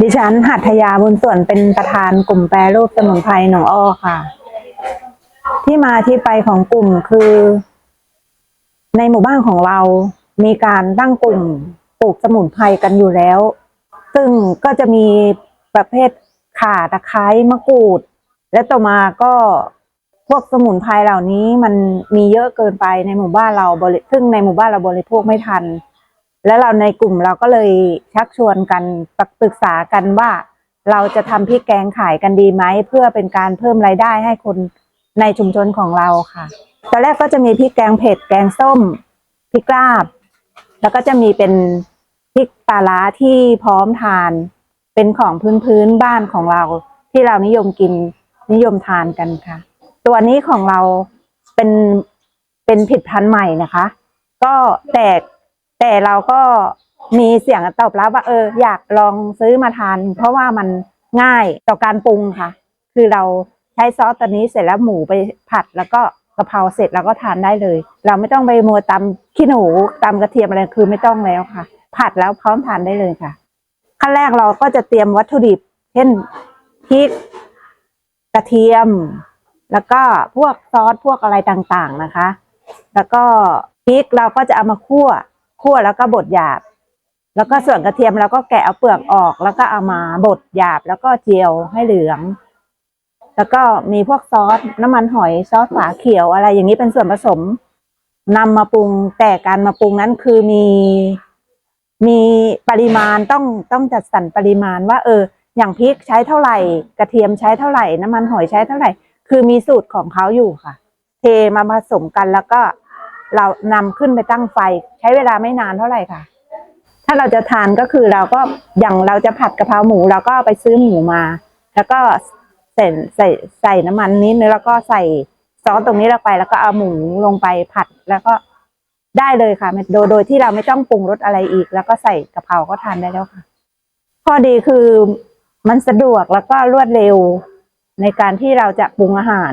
ดิฉันหัตถยาบุญส่วนเป็นประธานกลุ่มแปรรูปสมุนไพรหนองอ้อค่ะ ที่มาที่ไปของกลุ่มคือ ในหมู่บ้านของเรา มีการตั้งกลุ่มปลูกสมุนไพรกันอยู่แล้ว ซึ่งก็จะมีประเภทข่าตะไคร้มะกรูด และต่อมาก็พวกสมุนไพรเหล่านี้มันมีเยอะเกินไปในหมู่บ้านเราบริซึ่งในหมู่บ้านเราบริโภคไม่ทัน แล้วเราในกลุ่มเราก็เลยชักชวนกันปรึกษากันว่าเราจะทำพริกแกงขายกันดีไหมเพื่อเป็นการเพิ่มรายได้ให้คนในชุมชนของเราค่ะตอนแรกก็จะมีพริกแกงเผ็ดแกงส้มพริกลาบ แล้วก็จะมีเป็นพริกปลาร้าที่พร้อมทานเป็นของพื้นพื้นบ้านของเรา ที่เรานิยมกินนิยมทานกันค่ะ ตัวนี้ของเราเป็นเป็นผิดพันธุ์ใหม่นะคะ ก็แต่ แต่เราก็มีเสียงตอบรับว่าเออ อยากลองซื้อมาทาน เพราะว่ามันง่ายต่อการปรุงค่ะ คือเราใช้ซอสตัวนี้เสร็จแล้วหมูไปผัดแล้วก็กะเพราเสร็จแล้วก็ทานได้เลย เราไม่ต้องไปมัวตำขี้หนูตำกระเทียมอะไรคือไม่ต้องแล้วค่ะ ผัดแล้วพร้อมทานได้เลยค่ะ ขั้นแรกเราก็จะเตรียมวัตถุดิบ เช่นพริกกระเทียม แล้วก็พวกซอสพวกอะไรต่างๆนะคะ แล้วก็พริกเราก็จะเอามาคั่ว คั่วแล้วก็บดหยาบ แล้วก็ส่วนกระเทียมเราก็แกะเอาเปลือกออก แล้วก็เอามาบดหยาบแล้วก็เจียวให้เหลือง แล้วก็มีพวกซอสน้ำมันหอยซอสฝาเขียวอะไร อย่างนี้เป็นส่วนผสมนำมาปรุงแต่การมาปรุงนั้นคือมีมีปริมาณต้องต้องจัดสรรปริมาณว่า เออ อย่างพริกใช้เท่าไหร่ กระเทียมใช้เท่าไหร่ น้ำมันหอยใช้เท่าไหร่ คือมีสูตรของเขาอยู่ค่ะ เทมาผสมกันแล้วก็ เรานำขึ้นไปตั้งไฟ ใช้เวลาไม่นานเท่าไหร่ค่ะ ถ้าเราจะทานก็คือเราก็อย่างเราจะผัดกะเพราหมูเราก็ไปซื้อหมูมา แล้วก็ใส่ใส่ใส่น้ำมันนิดนึงแล้วก็ใส่ซอสตรงนี้ลงไป แล้วก็เอาหมูลงไปผัดแล้วก็ได้เลยค่ะโดยโดยที่เราไม่ต้องปรุงรสอะไรอีก แล้วก็ใส่กะเพราก็ทานได้แล้วค่ะ ข้อดีคือมันสะดวกแล้วก็รวดเร็วในการที่เราจะปรุงอาหาร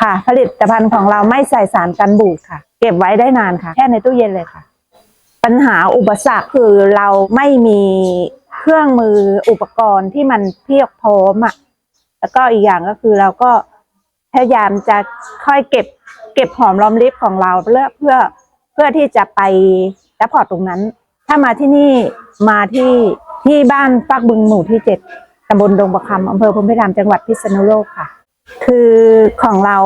ค่ะ ผลิตภัณฑ์ของเราไม่ใส่สารกันบูดค่ะ เก็บไว้ได้นานค่ะ แค่ในตู้เย็นเลยค่ะ ปัญหาอุปสรรคคือเราไม่มีเครื่องมืออุปกรณ์ที่มันเพียบพร้อมอะแล้วก็อีกอย่างก็คือเราก็พยายามจะค่อยเก็บ เก็บหอมรอมริบของเราเพื่อเพื่อเพื่อที่จะไปซัพพอร์ตตรงนั้น ถ้ามาที่นี่มาที่ที่บ้านฟักบึงหมู่ที่เจ็ดตำบลดงประคำอำเภอพรมพิรามจังหวัดพิษณุโลกค่ะ คือของเรา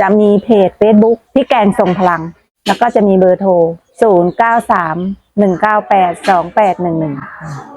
จะมีเพจ Facebook พี่แกงส่งพลัง แล้วก็จะมีเบอร์โทร 0931982811